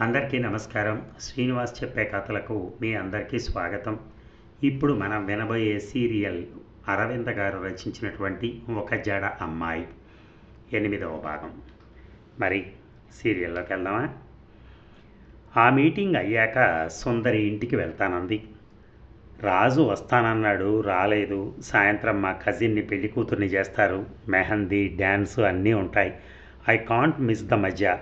అందరికీ నమస్కారం. శ్రీనివాస్ చెప్పే కథలకు మీ అందరికీ స్వాగతం. ఇప్పుడు మనం వినబోయే సీరియల్ అరవింద గారు రచించినటువంటి ఒక జడ అమ్మాయి. ఎనిమిదవ భాగం. మరి సీరియల్లోకి వెళ్దామా? ఆ మీటింగ్ అయ్యాక సుందరి ఇంటికి వెళ్తానంది. రాజు వస్తానన్నాడు రాలేదు. సాయంత్రం మా కజిన్ని పెళ్ళి కూతుర్ని చేస్తారు. మెహందీ డ్యాన్స్ అన్నీ ఉంటాయి. ఐ కాంట్ మిస్ ద మజా.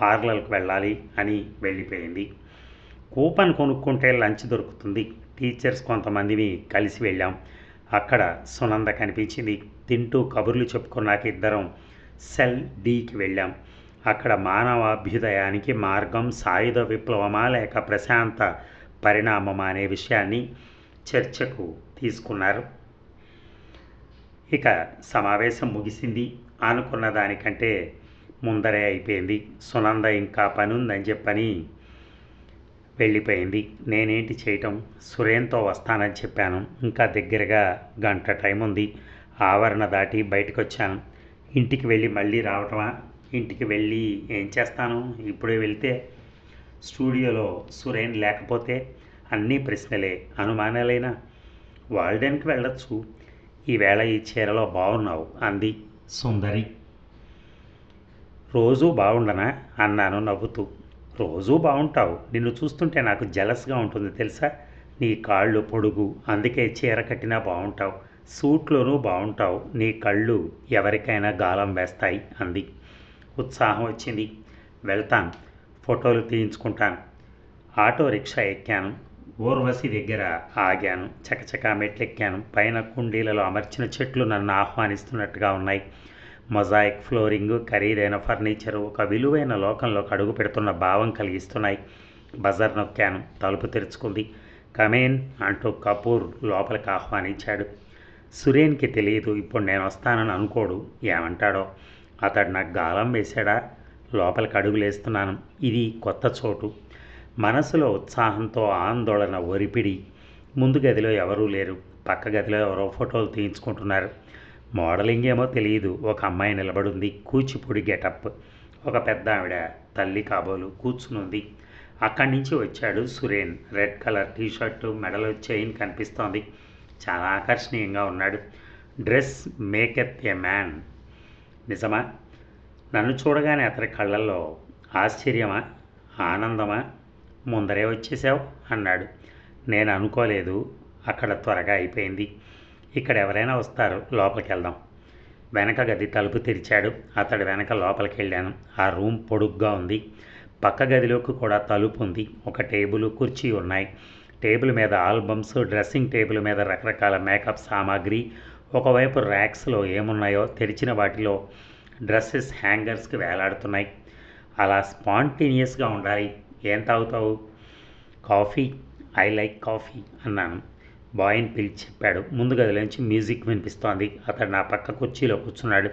పార్లర్కి వెళ్ళాలి అని వెళ్ళిపోయింది. కూపన్ కొనుక్కుంటే లంచ్ దొరుకుతుంది. టీచర్స్ కొంతమందిని కలిసి వెళ్ళాం. అక్కడ సునంద కనిపించింది. తింటూ కబుర్లు చెప్పుకున్నాక ఇద్దరం సెల్ డీకి వెళ్ళాం. అక్కడ మానవాభ్యుదయానికి మార్గం సాయుధ విప్లవమా లేక ప్రశాంత పరిణామమా అనే విషయాన్ని చర్చకు తీసుకున్నారు. ఇక సమావేశం ముగిసింది. అనుకున్న దానికంటే ముందరే అయిపోయింది. సునంద ఇంకా పని ఉందని చెప్పని వెళ్ళిపోయింది. నేనేంటి చేయటం? సురేన్తో వస్తానని చెప్పాను. ఇంకా దగ్గరగా గంట టైం ఉంది. ఆవరణ దాటి బయటకు వచ్చాను ఇంటికి వెళ్ళి మళ్ళీ రావటమా? ఇంటికి వెళ్ళి ఏం చేస్తాను? ఇప్పుడే వెళ్తే స్టూడియోలో సురేన్ లేకపోతే అన్నీ ప్రశ్నలే. అనుమానాలైనా? వాల్డెన్కి వెళ్ళొచ్చు. ఈవేళ ఈ చీరలో బాగున్నావు అంది సుందరి. రోజూ బాగుండనా అన్నాను నవ్వుతూ. రోజూ బాగుంటావు నిన్ను చూస్తుంటే నాకు జలస్గా ఉంటుంది తెలుసా? నీ కాళ్ళు పొడుగు అందుకే చీర కట్టినా బాగుంటావు సూట్లోనూ బాగుంటావు నీ కళ్ళు ఎవరికైనా గాలం వేస్తాయి అంది. ఉత్సాహం వచ్చింది. వెళ్తాను. ఫోటోలు తీయించుకుంటాను. ఆటో రిక్షా ఎక్కాను. ఊర్వశి దగ్గర ఆగాను. చకచకా మెట్లెక్కాను. పైన కుండీలలో అమర్చిన చెట్లు నన్ను ఆహ్వానిస్తున్నట్టుగా ఉన్నాయి. మొజాయిక్ ఫ్లోరింగ్ ఖరీదైన ఫర్నిచరు ఒక విలువైన లోకంలోకి అడుగు పెడుతున్న భావం కలిగిస్తున్నాయి. బజర్ నొక్కాను తలుపు తెరుచుకుంది. కమేన్ అంటూ కపూర్ లోపలికి ఆహ్వానించాడు. సురేన్కి తెలియదు ఇప్పుడు నేను వస్తానని అనుకోడు ఏమంటాడో. అతడు నాకు గాలం వేశాడా? లోపలికి అడుగులేస్తున్నాను ఇది కొత్త చోటు. మనసులో ఉత్సాహంతో ఆందోళన ఒరిపిడి. ముందు గదిలో ఎవరూ లేరు. పక్క గదిలో ఎవరో ఫోటోలు తీయించుకుంటున్నారు. మోడలింగ్ ఏమో తెలియదు ఒక అమ్మాయి నిలబడుంది. కూచిపూడి గెటప్. ఒక పెద్ద ఆవిడ తల్లి కాబోలు కూర్చునుంది. అక్కడి నుంచి వచ్చాడు సురేన్. రెడ్ కలర్ టీషర్టు మెడలో చైన్ కనిపిస్తోంది. చాలా ఆకర్షణీయంగా ఉన్నాడు. Dress maketh a man. నిజమా? నన్ను చూడగానే అతని కళ్ళల్లో ఆశ్చర్యమా? ఆనందమా? ముందరే వచ్చేసావు అన్నాడు. నేను అనుకోలేదు. అక్కడ త్వరగా అయిపోయింది. ఇక్కడ ఎవరైనా వస్తారు లోపలికి వెళ్దాం వెనక గది తలుపు తెరిచాడు. అతడు వెనక లోపలికి వెళ్ళాను ఆ రూమ్ పొడుగ్గా ఉంది. పక్క గదిలోకి కూడా తలుపు ఉంది. ఒక టేబుల్ కుర్చీ ఉన్నాయి. టేబుల్ మీద ఆల్బమ్స్ డ్రెస్సింగ్ టేబుల్ మీద రకరకాల మేకప్ సామాగ్రి. ఒకవైపు ర్యాక్స్లో ఏమున్నాయో తెరిచిన వాటిలో డ్రెస్సెస్ హ్యాంగర్స్కి వేలాడుతున్నాయి. అలా స్పాంటేనియస్గా ఉండాలి. ఏం తాగుతావు? కాఫీ? ఐ లైక్ కాఫీ అన్నాను. బాయ్ని పిలిచి చెప్పాడు. ముందు గదిలోంచి మ్యూజిక్ వినిపిస్తోంది. అతడు నా పక్క కుర్చీలో కూర్చున్నాడు.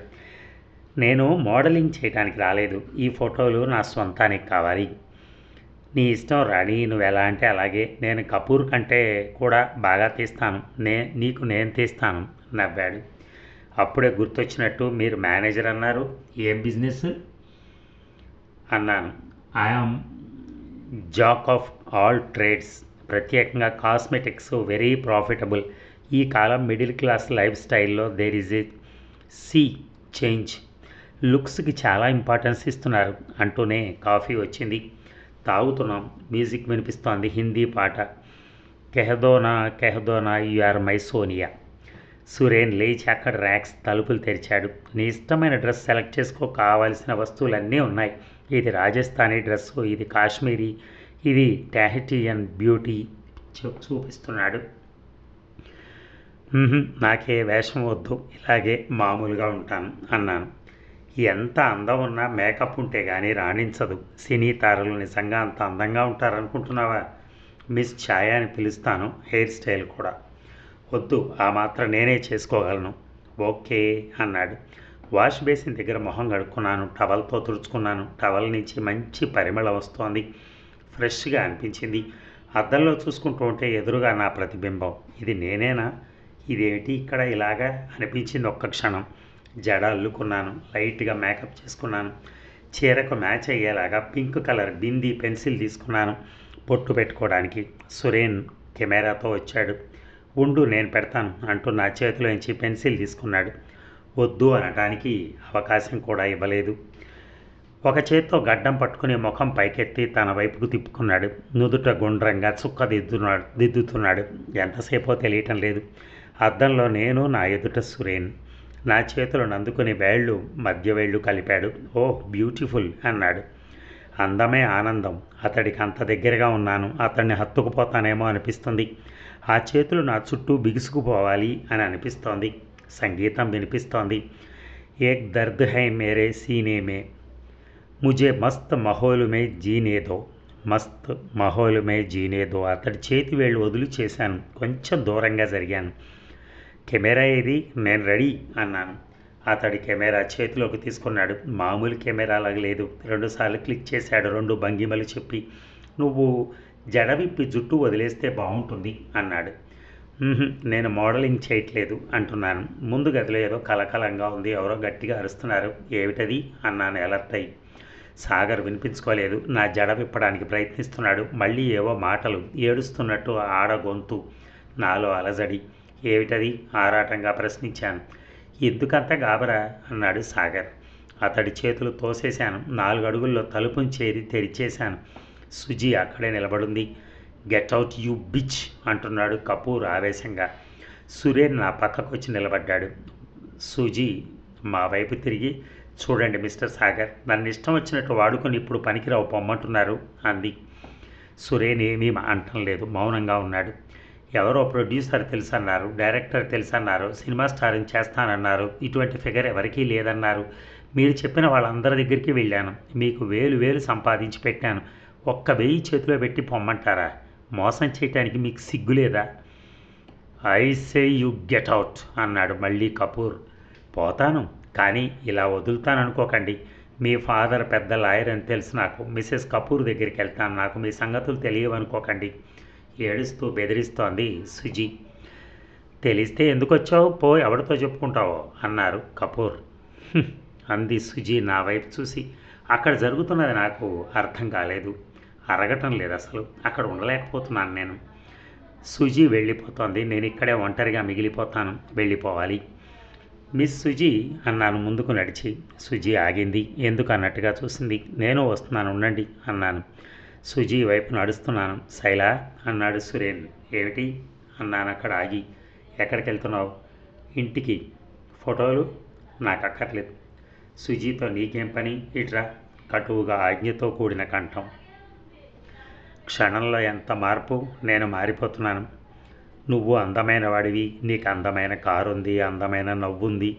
నేను మోడలింగ్ చేయడానికి రాలేదు. ఈ ఫోటోలు నా సొంతానికి కావాలి. నీ ఇష్టం రాణి నువ్వు ఎలా అంటే అలాగే. నేను కపూర్ కంటే కూడా బాగా తీస్తాను. నే నీకు నేను తీస్తాను నవ్వాడు. అప్పుడే గుర్తొచ్చినట్టు మీరు మేనేజర్ అన్నారు. ఏం బిజినెస్? అన్నాను. I am jack of all trades. ప్రత్యేకంగా కాస్మెటిక్స్ వెరీ ప్రాఫిటబుల్. ఈ కాలం మిడిల్ క్లాస్ లైఫ్ స్టైల్లో there is a sea change లుక్స్కి చాలా ఇంపార్టెన్స్ ఇస్తున్నారు. అంటూనే కాఫీ వచ్చింది. తాగుతున్నాం. మ్యూజిక్ వినిపిస్తోంది. హిందీ పాట. కెహదోనా కెహదోనా you are my Sonia Suren లేచి అక్కడ ర్యాక్స్ తలుపులు తెరిచాడు. నీ ఇష్టమైన డ్రెస్ సెలెక్ట్ చేసుకో. కావాల్సిన వస్తువులన్నీ ఉన్నాయి. ఇది రాజస్థానీ డ్రెస్సు ఇది కాశ్మీరీ ఇది టాహిటియన్ బ్యూటీ చూపిస్తున్నాడు. నాకే వేషం వద్దు ఇలాగే మామూలుగా ఉంటాను అన్నాను. ఎంత అందం ఉన్నా మేకప్ ఉంటే కానీ రాణించదు. సినీ తారలు నిజంగా అంత అందంగా ఉంటారనుకుంటున్నావా? మిస్ ఛాయా అని పిలుస్తాను హెయిర్ స్టైల్ కూడా. వద్దు ఆ మాత్రం నేనే చేసుకోగలను. ఓకే అన్నాడు. వాష్ బేసిన్ దగ్గర మొహం కడుక్కున్నాను టవల్తో తుడుచుకున్నాను. టవల్ నుంచి మంచి పరిమళం వస్తోంది. ఫ్రెష్గా అనిపించింది. అద్దంలో చూసుకుంటూ ఉంటే ఎదురుగా నా ప్రతిబింబం. ఇది నేనేనా? ఇదేమిటి ఇక్కడ ఇలాగా అనిపించింది ఒక్క క్షణం. జడ అల్లుకున్నాను. లైట్గా మేకప్ చేసుకున్నాను. చీరకు మ్యాచ్ అయ్యేలాగా పింక్ కలర్ బింది పెన్సిల్ తీసుకున్నాను పొట్టు పెట్టుకోవడానికి. సురేన్ కెమెరాతో వచ్చాడు. ఉండు నేను పెడతాను అంటూ నా చేతిలోంచి పెన్సిల్ తీసుకున్నాడు. వద్దు అనడానికి అవకాశం కూడా ఇవ్వలేదు. ఒక చేత్తో గడ్డం పట్టుకుని ముఖం పైకెత్తి తన వైపుకు తిప్పుకున్నాడు. నుదుట గుండ్రంగా చుక్క దిద్దున్నాడు దిద్దుతున్నాడు. ఎంతసేపో తెలియటం లేదు. అద్దంలో నేను నా ఎదుట సురేన్. నా చేతులను అందుకుని వేళ్ళు మధ్య వేళ్ళు కలిపాడు. ఓ బ్యూటిఫుల్ అన్నాడు. అందమే ఆనందం. అతడికి అంత దగ్గరగా ఉన్నాను. అతన్ని హత్తుకుపోతానేమో అనిపిస్తుంది. ఆ చేతులు నా చుట్టూ బిగుసుకుపోవాలి అని అనిపిస్తోంది. సంగీతం వినిపిస్తోంది. ఏక్ దర్ద్ హై మేరే సీనేమే. ముజే మస్త్ మహోలుమే జీనేదో మస్త్ మహోలుమే జీనేదో అతడి చేతి వేళ్ళు వదిలి చేశాను. కొంచెం దూరంగా జరిగాను. కెమెరా ఏది? నేను రెడీ అన్నాను. అతడి కెమెరా చేతిలోకి తీసుకున్నాడు. మామూలు కెమెరా లేదు. రెండుసార్లు క్లిక్ చేశాడు. రెండు భంగిమలు చెప్పి నువ్వు జడవిప్పి జుట్టు వదిలేస్తే బాగుంటుంది అన్నాడు. నేను మోడలింగ్ చేయట్లేదు అంటున్నాను. ముందు గదిలో ఏదో కలకలంగా ఉంది. ఎవరో గట్టిగా అరుస్తున్నారు. ఏమిటది? అన్నాను అలర్ట్ అయ్యి సాగర్ వినిపించుకోలేదు. నా జడ విప్పడానికి ప్రయత్నిస్తున్నాడు. మళ్ళీ ఏవో మాటలు ఏడుస్తున్నట్టు ఆడ గొంతు నాలో అలజడి. ఏమిటది? ఆరాటంగా ప్రశ్నించాను. ఎందుకంత గాబరా? అన్నాడు సాగర్. అతడి చేతులు తోసేశాను. నాలుగు అడుగుల్లో తలుపుని చేరి తెరిచేశాను. సుజీ అక్కడే నిలబడింది. గెట్ అవుట్ యూ బిచ్ అంటున్నాడు కపూర్ ఆవేశంగా. సురేన్ నా పక్కకు వచ్చి నిలబడ్డాడు. సుజీ మా వైపు తిరిగి చూడండి మిస్టర్ సాగర్ నన్ను ఇష్టం వచ్చినట్టు వాడుకొని ఇప్పుడు పనికిరావు పొమ్మంటున్నారు అంది. సురేన్ ఏమీ అంటం లేదు మౌనంగా ఉన్నాడు. ఎవరో ప్రొడ్యూసర్ తెలుసన్నారు డైరెక్టర్ తెలుసన్నారు సినిమా స్టారింగ్ చేస్తానన్నారు ఇటువంటి ఫిగర్ ఎవరికీ లేదన్నారు. మీరు చెప్పిన వాళ్ళందరి దగ్గరికి వెళ్ళాను మీకు వేలు వేలు సంపాదించి పెట్టాను. ఒక్క వెయ్యి చేతిలో పెట్టి పొమ్మంటారా? మోసం చేయటానికి మీకు సిగ్గు లేదా? I say you get out అన్నాడు మళ్ళీ కపూర్. పోతాను కానీ ఇలా వదులుతాను అనుకోకండి మీ ఫాదర్ పెద్ద లాయర్ అని తెలుసు నాకు. మిసెస్ కపూర్ దగ్గరికి వెళ్తాను. నాకు మీ సంగతులు తెలియవనుకోకండి. ఏడుస్తూ బెదిరిస్తోంది సుజీ. తెలిస్తే ఎందుకు వచ్చావు పో ఎవరితో చెప్పుకుంటావో? అన్నారు కపూర్. అంది సుజీ నా వైపు చూసి. అక్కడ జరుగుతున్నది నాకు అర్థం కాలేదు. అరగటం లేదు అసలు. అక్కడ ఉండలేకపోతున్నాను నేను. సుజీ వెళ్ళిపోతోంది. నేను ఇక్కడే ఒంటరిగా మిగిలిపోతాను. వెళ్ళిపోవాలి. మిస్ సుజీ అన్నాను ముందుకు నడిచి. సుజీ ఆగింది. ఎందుకు అన్నట్టుగా చూసింది. నేను వస్తున్నాను ఉండండి అన్నాను. సుజీ వైపు నడుస్తున్నాను. శైలా అన్నాడు సురేన్. ఏమిటి? అన్నాను అక్కడ ఆగి. ఎక్కడికి వెళ్తున్నావు? ఇంటికి. ఫోటోలు? నాకు అక్కర్లేదు. సుజీతో నీకేం పని? ఇట్రా. కటువుగా ఆజ్ఞతో కూడిన కంఠం. క్షణంలో ఎంత మార్పు? నేను మారిపోతున్నాను. నువ్వు అందమైన వాడివి నీకు అందమైన కారు ఉంది అందమైన నవ్వుంది.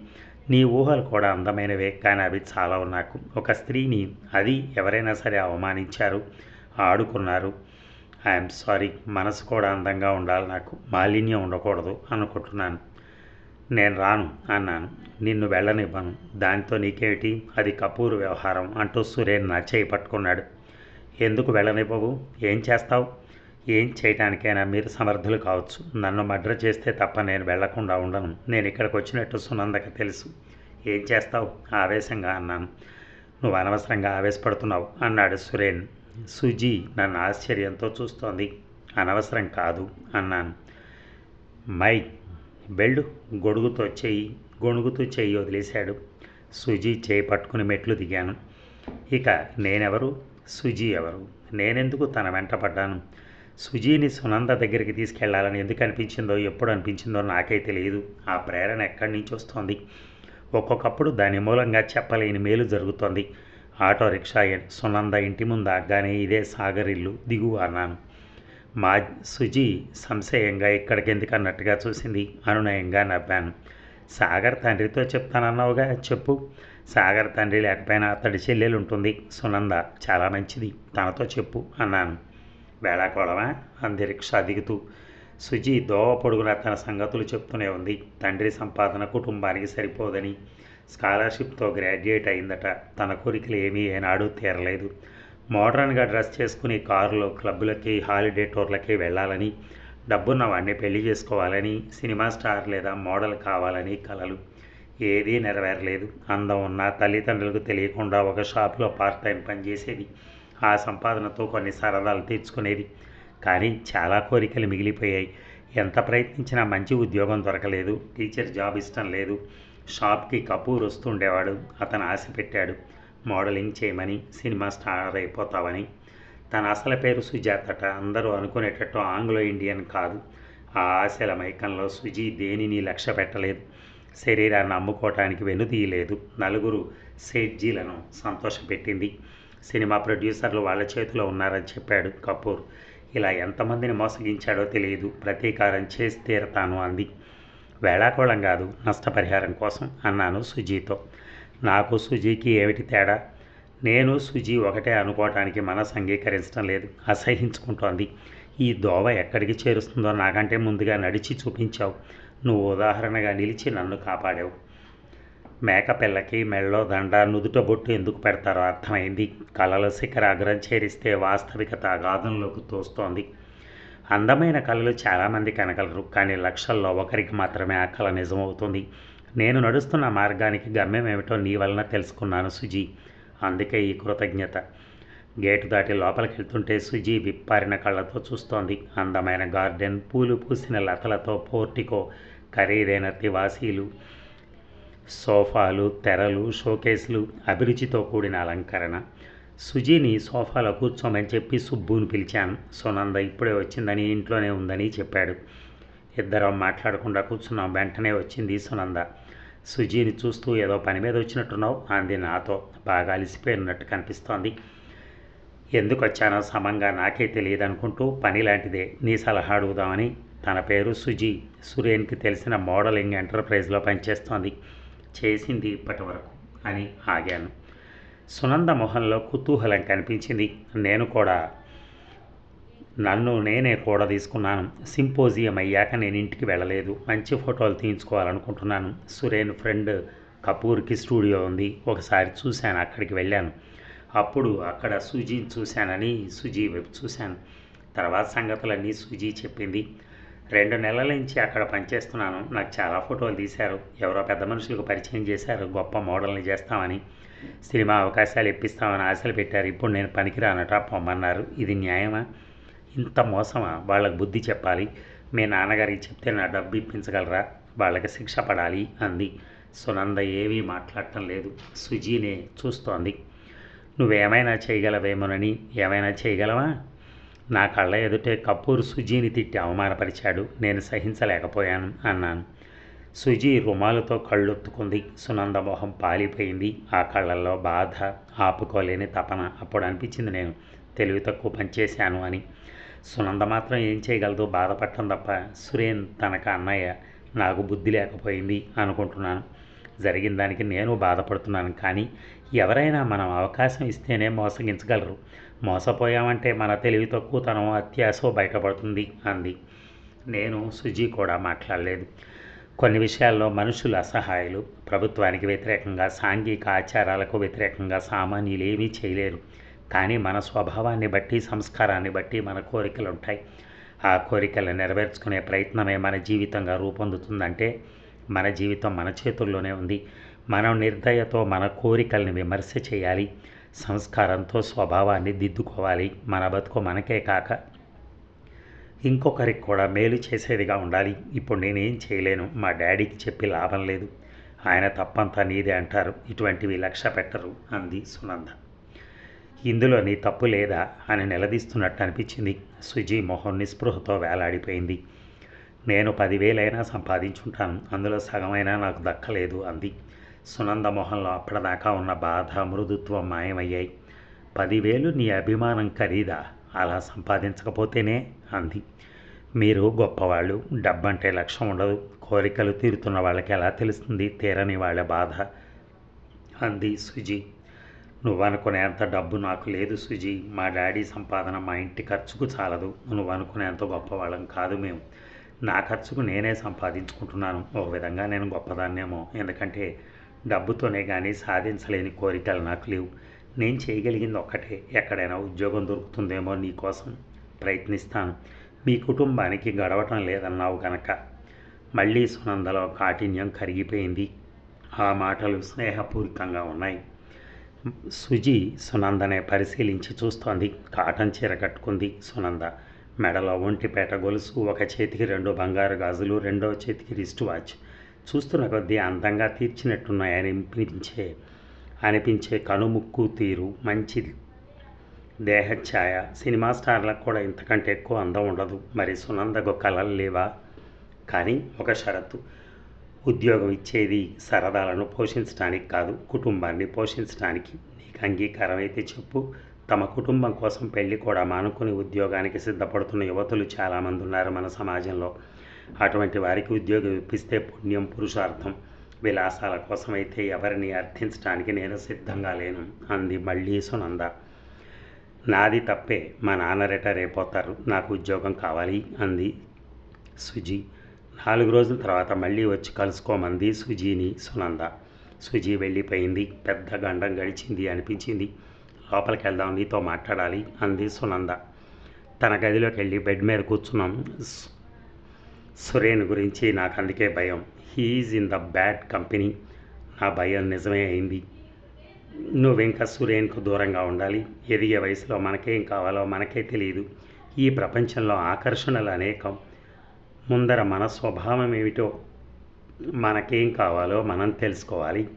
నీ ఊహలు కూడా అందమైనవే కానీ అవి చాలా నాకు. ఒక స్త్రీని అది ఎవరైనా సరే అవమానించారు ఆడుకున్నారు. ఐఎమ్ సారీ మనసు కూడా అందంగా ఉండాలి నాకు. మాలిన్యం ఉండకూడదు అనుకుంటున్నాను. నేను రాను అన్నాను. నిన్ను వెళ్ళనివ్వను. దాంతో నీకేమిటి? అది కపూర్ వ్యవహారం అంటూ సురేన్ నా చేయి పట్టుకున్నాడు. ఎందుకు వెళ్ళనివ్వవు? ఏం చేస్తావు? ఏం చేయటానికైనా మీరు సమర్థులు కావచ్చు. నన్ను మర్డర్ చేస్తే తప్ప నేను వెళ్ళకుండా ఉండను. నేను ఇక్కడికి వచ్చినట్టు సునందకి తెలుసు. ఏం చేస్తావు? ఆవేశంగా అన్నాను. నువ్వు అనవసరంగా ఆవేశపడుతున్నావు అన్నాడు సురేన్. సుజీ నన్ను ఆశ్చర్యంతో చూస్తోంది. అనవసరం కాదు అన్నాను. మై వెళ్ళు గొడుగుతో చెయ్యి గొణుగుతూ చెయ్యి వదిలేశాడు. సుజీ చేయి పట్టుకుని మెట్లు దిగాను. ఇక నేనెవరు? సుజీ ఎవరు? నేనెందుకు తన వెంట పడ్డాను? సుజీని సునంద దగ్గరికి తీసుకెళ్ళాలని ఎందుకు అనిపించిందో ఎప్పుడు అనిపించిందో నాకే తెలియదు. ఆ ప్రేరణ ఎక్కడి నుంచి వస్తోంది? ఒక్కొక్కప్పుడు దాని మూలంగా చెప్పలేని మేలు జరుగుతోంది. ఆటో రిక్షా సునంద ఇంటి ముందు ఆగ్గానే ఇదే సాగర్ ఇల్లు దిగు అన్నాను. మా సుజీ సంశయంగా ఇక్కడికి ఎందుకు అన్నట్టుగా చూసింది. అనునయంగా నవ్వాను. సాగర్ తండ్రితో చెప్తానన్నావుగా చెప్పు. సాగర్ తండ్రి లేకపోయినా అతడి చెల్లెలు ఉంటుంది సునంద చాలా మంచిది. తనతో చెప్పు అన్నాను. వేళాకోళమా? అంది రిక్షా దిగుతూ సుజీ దోవ పొడుగున తన సంగతులు చెప్తూనే ఉంది. తండ్రి సంపాదన కుటుంబానికి సరిపోదని. స్కాలర్షిప్తో గ్రాడ్యుయేట్ అయిందట. తన కోరికలు ఏమీ ఏనాడు తీరలేదు. మోడ్రన్గా డ్రెస్ చేసుకుని కారులో క్లబ్బులకి హాలిడే టూర్లకి వెళ్ళాలని డబ్బున్న వాడిని పెళ్ళి చేసుకోవాలని సినిమా స్టార్ లేదా మోడల్ కావాలని కలలు. ఏదీ నెరవేరలేదు. అందం ఉన్న తల్లిదండ్రులకు తెలియకుండా ఒక షాప్లో పార్ట్ టైం పనిచేసేది ఆ సంపాదనతో కొన్ని సరదాలు తీర్చుకునేది. కానీ చాలా కోరికలు మిగిలిపోయాయి. ఎంత ప్రయత్నించినా మంచి ఉద్యోగం దొరకలేదు. టీచర్ జాబ్ ఇష్టం లేదు. షాప్కి కపూర్ వస్తుండేవాడు. అతను ఆశ పెట్టాడు. మోడలింగ్ చేయమని సినిమా స్టార్ అయిపోతావని. తన అసలు పేరు సుజాతట అందరూ అనుకునేటట్టు ఆంగ్లో ఇండియన్ కాదు. ఆ ఆశల మైకంలో సుజీ దేనిని లక్ష్య పెట్టలేదు. శరీరాన్ని అమ్ముకోవటానికి వెనుదీయలేదు నలుగురు సేట్జీలను సంతోషపెట్టింది. సినిమా ప్రొడ్యూసర్లు వాళ్ళ చేతిలో ఉన్నారని చెప్పాడు కపూర్. ఇలా ఎంతమందిని మోసగించాడో తెలియదు. ప్రతీకారం చేసి తీరతాను అంది. వేళాకోళం కాదు నష్టపరిహారం కోసం అన్నాను సుజీతో. నాకు సుజీకి ఏమిటి తేడా? నేను సుజీ ఒకటే అనుకోవటానికి మనసు అంగీకరించడం లేదు. అసహించుకుంటోంది. ఈ దోవ ఎక్కడికి చేరుస్తుందో నాకంటే ముందుగా నడిచి చూపించావు. నువ్వు ఉదాహరణగా నిలిచి నన్ను కాపాడావు. మేకపిల్లకి మెళ్ళో దండ నుదుట బొట్టు ఎందుకు పెడతారో అర్థమైంది. కళల శిఖరాగ్రం చేరిస్తే వాస్తవికత అగాధంలోకి తోస్తోంది. అందమైన కళలు చాలామంది కనగలరు కానీ లక్షల్లో ఒకరికి మాత్రమే ఆ కళ నిజమవుతుంది. నేను నడుస్తున్న మార్గానికి గమ్యం ఏమిటో నీ వలన తెలుసుకున్నాను సుజీ. అందుకే ఈ కృతజ్ఞత. గేటు దాటి లోపలికి వెళ్తుంటే సుజీ విప్పారిన కళ్ళతో చూస్తోంది. అందమైన గార్డెన్ పూలు పూసిన లతలతో పోర్టికో ఖరీదైన తివాసీలు. సోఫాలు తెరలు షోకేసులు అభిరుచితో కూడిన అలంకరణ. సుజీని సోఫాలో కూర్చోమని చెప్పి సుబ్బుని పిలిచాను. సునంద ఇప్పుడే వచ్చిందని ఇంట్లోనే ఉందని చెప్పాడు. ఇద్దరం మాట్లాడకుండా కూర్చున్నాం. వెంటనే వచ్చింది సునంద. సుజీని చూస్తూ ఏదో పని మీద వచ్చినట్టున్నావు? అంది నాతో. బాగా అలిసిపోయినట్టు కనిపిస్తోంది. ఎందుకు వచ్చానో సమంగా నాకే తెలియదు అనుకుంటూ పని లాంటిదే. నీ సలహా అడుగుదామని. తన పేరు సుజీ. సురేన్కి తెలిసిన మోడలింగ్ ఎంటర్ప్రైజ్లో పనిచేస్తోంది. చేసింది ఇప్పటి వరకు అని ఆగాను. సునంద మొహంలో కుతూహలం కనిపించింది. నేను కూడా నన్ను నేనే కూడా తీసుకున్నాను. సింపోజియం అయ్యాక నేను ఇంటికి వెళ్ళలేదు. మంచి ఫోటోలు తీయించుకోవాలనుకుంటున్నాను. సురేన్ ఫ్రెండ్ కపూర్కి స్టూడియో ఉంది. ఒకసారి చూశాను అక్కడికి వెళ్ళాను. అప్పుడు అక్కడ సుజీని చూశానని సుజీ వైపు చూశాను. తర్వాత సంగతులన్నీ సుజీ చెప్పింది. రెండు నెలల నుంచి అక్కడ పనిచేస్తున్నాను. నాకు చాలా ఫోటోలు తీశారు. ఎవరో పెద్ద మనుషులకు పరిచయం చేశారు. గొప్ప మోడల్ని చేస్తామని సినిమా అవకాశాలు ఇప్పిస్తామని ఆశలు పెట్టారు. ఇప్పుడు నేను పనికిరానట పొమ్మన్నారు. ఇది న్యాయమా? ఇంత మోసమా? వాళ్ళకు బుద్ధి చెప్పాలి. మీ నాన్నగారికి చెప్తే నా డబ్బు ఇప్పించగలరా? వాళ్ళకి శిక్ష పడాలి అంది. సునంద ఏమీ మాట్లాడటం లేదు. సుజీనే చూస్తోంది. నువ్వేమైనా చేయగలవేమోనని? ఏమైనా చేయగలవా? నా కళ్ళ ఎదుటే కపూర్ సుజీని తిట్టి అవమానపరిచాడు. నేను సహించలేకపోయాను అన్నాను. సుజీ రుమాలతో కళ్ళొత్తుకుంది. సునంద మొహం పాలిపోయింది. ఆ కళ్ళల్లో బాధ ఆపుకోలేని తపన. అప్పుడు అనిపించింది నేను తెలివి తక్కువ పనిచేశాను అని. సునంద మాత్రం ఏం చేయగలదు బాధపడటం తప్ప సురేన్ తనకు అన్నయ్య నాకు బుద్ధి లేకపోయింది అనుకుంటున్నాను. జరిగిన దానికి నేను బాధపడుతున్నాను కానీ ఎవరైనా మనం అవకాశం ఇస్తేనే మోసగించగలరు. మోసపోయామంటే మన తెలివి తక్కువతనం అత్యాసో బయటపడుతుంది అంది. నేను సుజీ కూడా మాట్లాడలేదు. కొన్ని విషయాల్లో మనుషులు అసహాయులు ప్రభుత్వానికి వ్యతిరేకంగా సాంఘిక ఆచారాలకు వ్యతిరేకంగా సామాన్యులు ఏమీ చేయలేరు. కానీ మన స్వభావాన్ని బట్టి సంస్కారాన్ని బట్టి మన కోరికలు ఉంటాయి ఆ కోరికలను నెరవేర్చుకునే ప్రయత్నమే మన జీవితంగా రూపొందుతుందంటే మన జీవితం మన చేతుల్లోనే ఉంది. మనం నిర్దయతో మన కోరికల్ని విమర్శ చేయాలి. సంస్కారంతో స్వభావాన్ని దిద్దుకోవాలి. మన బతుకు మనకే కాక ఇంకొకరికి కూడా మేలు చేసేదిగా ఉండాలి. ఇప్పుడు నేనేం చేయలేను. మా డాడీకి చెప్పి లాభం లేదు. ఆయన తప్పంతా నీదే అంటారు. ఇటువంటివి లక్ష్య పెట్టరు అంది సునంద. ఇందులో నీ తప్పు లేదా అని నిలదీస్తున్నట్టు అనిపించింది. సుజీ మొహం నిస్పృహతో వేలాడిపోయింది. నేను పదివేలైనా సంపాదించుంటాను. అందులో సగమైనా నాకు దక్కలేదు అంది. సునంద మొహంలో అప్పటిదాకా ఉన్న బాధ మృదుత్వం మాయమయ్యాయి. పదివేలు నీ అభిమానం ఖరీదా? అలా సంపాదించకపోతేనే? అంది. మీరు గొప్పవాళ్ళు డబ్బంటే లక్ష్యం ఉండదు. కోరికలు తీరుతున్న వాళ్ళకి ఎలా తెలుస్తుంది? తీరని వాళ్ళ బాధ. అంది సుజీ. నువ్వనుకునేంత డబ్బు నాకు లేదు సుజీ. మా డాడీ సంపాదన మా ఇంటి ఖర్చుకు చాలదు. నువ్వు అనుకునేంత గొప్పవాళ్ళం కాదు మేము. నా ఖర్చుకు నేనే సంపాదించుకుంటున్నాను. ఒక విధంగా నేను గొప్పదాన్నేమో. ఎందుకంటే డబ్బుతోనే కానీ సాధించలేని కోరికలు నాకు లేవు. నేను చేయగలిగింది ఒక్కటే. ఎక్కడైనా ఉద్యోగం దొరుకుతుందేమో నీకోసం ప్రయత్నిస్తాను. మీ కుటుంబానికి గడవటం లేదన్నావు గనక. మళ్ళీ సునందలో కాఠిన్యం కరిగిపోయింది. ఆ మాటలు స్నేహపూరితంగా ఉన్నాయి. సుజి సునందనే పరిశీలించి చూస్తోంది. కాటన్ చీర కట్టుకుంది సునంద. మెడలో ఒంటిపేట గొలుసు ఒక చేతికి రెండు బంగారు గాజులు రెండో చేతికి రిస్ట్ వాచ్ చూస్తున్న కొద్దీ అందంగా తీర్చినట్టున్నాయని అనిపించే అనిపించే కనుముక్కు తీరు మంచిది. దేహఛాయ సినిమా స్టార్లకు కూడా ఇంతకంటే ఎక్కువ అందం ఉండదు. మరి సునందకు కళలు లేవా? కానీ ఒక షరతు. ఉద్యోగం ఇచ్చేది సరదాలను పోషించడానికి కాదు కుటుంబాన్ని పోషించడానికి నీకు అంగీకారం అయితే చెప్పు. తమ కుటుంబం కోసం పెళ్ళి కూడా మానుకుని ఉద్యోగానికి సిద్ధపడుతున్న యువతులు చాలామంది ఉన్నారు మన సమాజంలో. అటువంటి వారికి ఉద్యోగం ఇప్పిస్తే పుణ్యం పురుషార్థం విలాసాల కోసమైతే ఎవరిని అర్థించడానికి నేను సిద్ధంగా లేను అంది మళ్ళీ సునంద నాది తప్పే మా నాన్న రిటైర్ అయిపోతారు నాకు ఉద్యోగం కావాలి అంది సుజీ. నాలుగు రోజుల తర్వాత మళ్ళీ వచ్చి కలుసుకోమంది సుజీని సునంద. సుజీ వెళ్ళిపోయింది పెద్ద గండం గడిచింది అనిపించింది. లోపలికి వెళ్దాం నీతో మాట్లాడాలి అంది సునంద. తన గదిలోకి వెళ్ళి బెడ్ మీద కూర్చున్నాం సురేన్ గురించి నాకు అందుకే భయం. He is in the bad company నా భయం నిజమే అయింది. నువ్వు ఇంకా సురేన్కు దూరంగా ఉండాలి. ఎదిగే వయసులో మనకేం కావాలో మనకే తెలియదు ఈ ప్రపంచంలో ఆకర్షణలు అనేకం. ముందర మన స్వభావం ఏమిటో మనకేం కావాలో మనం తెలుసుకోవాలి.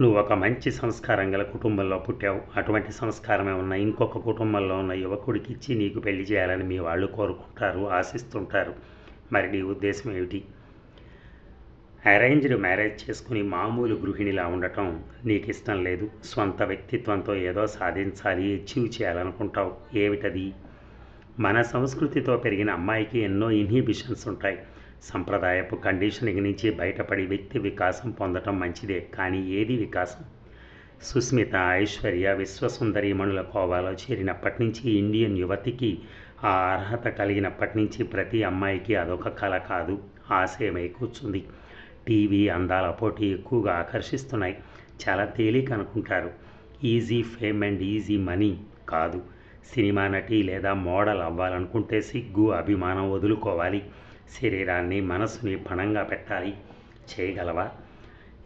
నువ్వు ఒక మంచి సంస్కారం గల కుటుంబంలో పుట్టావు. అటువంటి సంస్కారమే ఉన్న ఇంకొక కుటుంబంలో ఉన్న యువకుడికి ఇచ్చి నీకు పెళ్ళి చేయాలని మీ వాళ్ళు కోరుకుంటారు ఆశిస్తుంటారు. మరి నీ ఉద్దేశం ఏమిటి? అరేంజ్డ్ మ్యారేజ్ చేసుకుని మామూలు గృహిణిలా ఉండటం నీకు ఇష్టం లేదు. స్వంత వ్యక్తిత్వంతో ఏదో సాధించాలి అచీవ్ చేయాలనుకుంటావు. ఏమిటది? మన సంస్కృతితో పెరిగిన అమ్మాయికి ఎన్నో ఇన్హిబిషన్స్ ఉంటాయి. సంప్రదాయపు కండిషనింగ్ నుంచి బయటపడి వ్యక్తి వికాసం పొందటం మంచిదే కానీ ఏది వికాసం? సుస్మిత ఐశ్వర్య విశ్వసుందరీమణుల కోవాలో చేరినప్పటి నుంచి ఇండియన్ యువతికి ఆ అర్హత కలిగినప్పటి నుంచి ప్రతి అమ్మాయికి అదొక కళ కాదు ఆశయమై కూర్చుంది. టీవీ అందాల పోటీ ఎక్కువగా ఆకర్షిస్తున్నాయి. చాలా తేలిక అనుకుంటారు. Easy fame and easy money కాదు. సినిమా నటి లేదా మోడల్ అవ్వాలనుకుంటే సిగ్గు అభిమానం వదులుకోవాలి. శరీరాన్ని మనసుని పణంగా పెట్టాలి. చేయగలవా?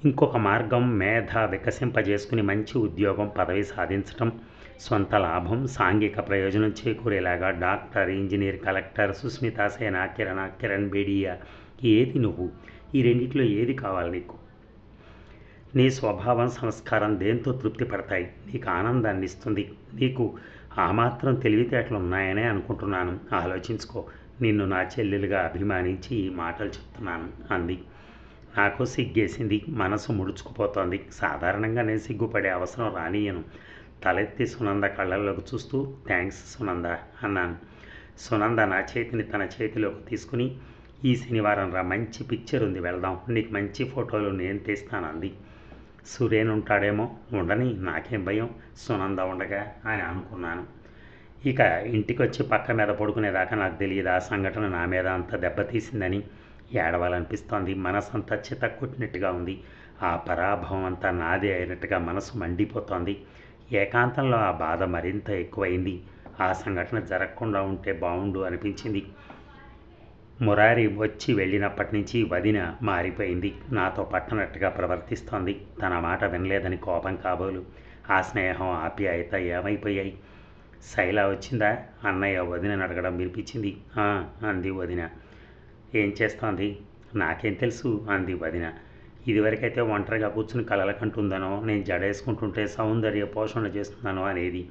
ఇంకొక మార్గం మేధ వికసింపజేసుకుని మంచి ఉద్యోగం పదవి సాధించటం. సొంత లాభం సాంఘిక ప్రయోజనం చేకూరేలాగా doctor engineer collector Sushmita Sen Kiran Kiran Bedi ఏది నువ్వు? ఈ రెండిట్లో ఏది కావాలి నీకు? నీ స్వభావం సంస్కారం దేంతో తృప్తి పడతాయి? నీకు ఆనందాన్ని ఇస్తుంది. నీకు ఆ మాత్రం తెలివితేటలు ఉన్నాయనే అనుకుంటున్నాను. ఆలోచించుకో. నిన్ను నా చెల్లెలుగా అభిమానించి ఈ మాటలు చెప్తున్నాను. అంది. నాకు సిగ్గేసింది. మనసు ముడుచుకుపోతోంది. సాధారణంగా నేను సిగ్గుపడే అవసరం రానియను తలెత్తి సునంద కళ్ళల్లోకి చూస్తూ థ్యాంక్స్ సునంద అన్నాను. సునంద నా చేతిని తన చేతిలోకి తీసుకుని ఈ శనివారం రా మంచి పిక్చర్ ఉంది వెళ్దాం. నీకు మంచి ఫోటోలు నేను తీస్తాను అంది. సురేన్ ఉంటాడేమో ఉండని నాకేం భయం. సునంద ఉండగా అని అనుకున్నాను. ఇక ఇంటికి వచ్చి పక్క మీద పడుకునేదాకా నాకు తెలియదు ఆ సంఘటన నా మీద అంత దెబ్బతీసిందని ఏడవాలనిపిస్తోంది. మనసు అంతా చితక్కొట్టినట్టుగా ఉంది. ఆ పరాభవం అంతా నాదే అయినట్టుగా మనసు మండిపోతోంది. ఏకాంతంలో ఆ బాధ మరింత ఎక్కువైంది. ఆ సంఘటన జరగకుండా ఉంటే బాగుండు అనిపించింది. మురారి వచ్చి వెళ్ళినప్పటి నుంచి వదిన మారిపోయింది. నాతో పట్టనట్టుగా ప్రవర్తిస్తోంది. తన మాట వినలేదని కోపం కాబోలు. ఆ స్నేహం ఆప్యాయత ఏమైపోయాయి? శైల వచ్చిందా? అన్నయ్య వదినని అడగడం వినిపించింది. అంది వదిన. ఏం చేస్తోంది? నాకేం తెలుసు అంది వదిన. ఇదివరకైతే ఒంటరిగా కూర్చుని కలలకంటుందనో నేను జడేసుకుంటుంటే సౌందర్య పోషణ చేస్తున్నానో అనేది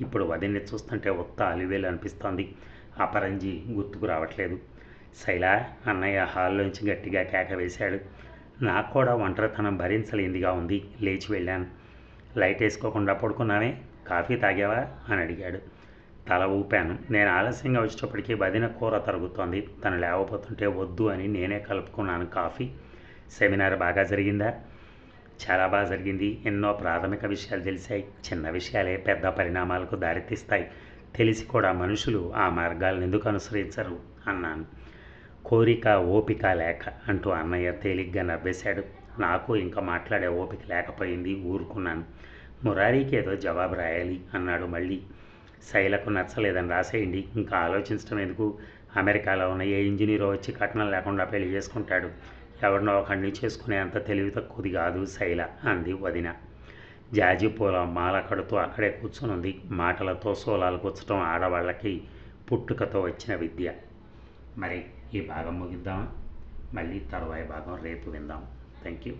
ఇప్పుడు వదిన్ని చూస్తుంటే ఉత్త అలివేలు అనిపిస్తోంది. అపరంజి గుర్తుకు రావట్లేదు. శైల అన్నయ్య హాల్లోంచి గట్టిగా కేక వేశాడు. నాకు కూడా ఒంటరితనం భరించలేనిదిగా ఉంది. లేచి వెళ్ళాను. లైట్ వేసుకోకుండా పడుకున్నావే కాఫీ తాగావా? అని అడిగాడు. తల ఊపాను. నేను ఆలస్యంగా వచ్చేటప్పటికీ వదిన కూర తరుగుతోంది. తను లేవపోతుంటే వద్దు అని నేనే కలుపుకున్నాను కాఫీ. సెమినార్ బాగా జరిగిందా? చాలా బాగా జరిగింది. ఎన్నో ప్రాథమిక విషయాలు తెలిసాయి. చిన్న విషయాలే పెద్ద పరిణామాలకు దారితీస్తాయి. తెలిసి కూడా మనుషులు ఆ మార్గాలను ఎందుకు అనుసరించరు? అన్నాను. కోరిక ఓపిక లేక అంటూ అన్నయ్య తేలిగ్గా నవ్వేశాడు. నాకు ఇంకా మాట్లాడే ఓపిక లేకపోయింది ఊరుకున్నాను. మురారీకి ఏదో జవాబు రాయాలి అన్నాడు మళ్ళీ. శైలకు నచ్చలేదని రాసేయండి ఇంకా ఆలోచించడం ఎందుకు? అమెరికాలో ఉన్న ఏ ఇంజనీరో వచ్చి కట్నం లేకుండా పెళ్ళి చేసుకుంటాడు. ఎవరినో ఒకడిని చేసుకునే అంత తెలివి తక్కువది కాదు శైల అంది వదిన. జాజి పూల మాల కడుతూ అక్కడే కూర్చునుంది. మాటలతో సోలాలు కూర్చడం ఆడవాళ్ళకి పుట్టుకతో వచ్చిన విద్య. మరి ఈ భాగం ముగిద్దామా? మళ్ళీ తర్వాయి భాగం రేపు విందాం. Thank you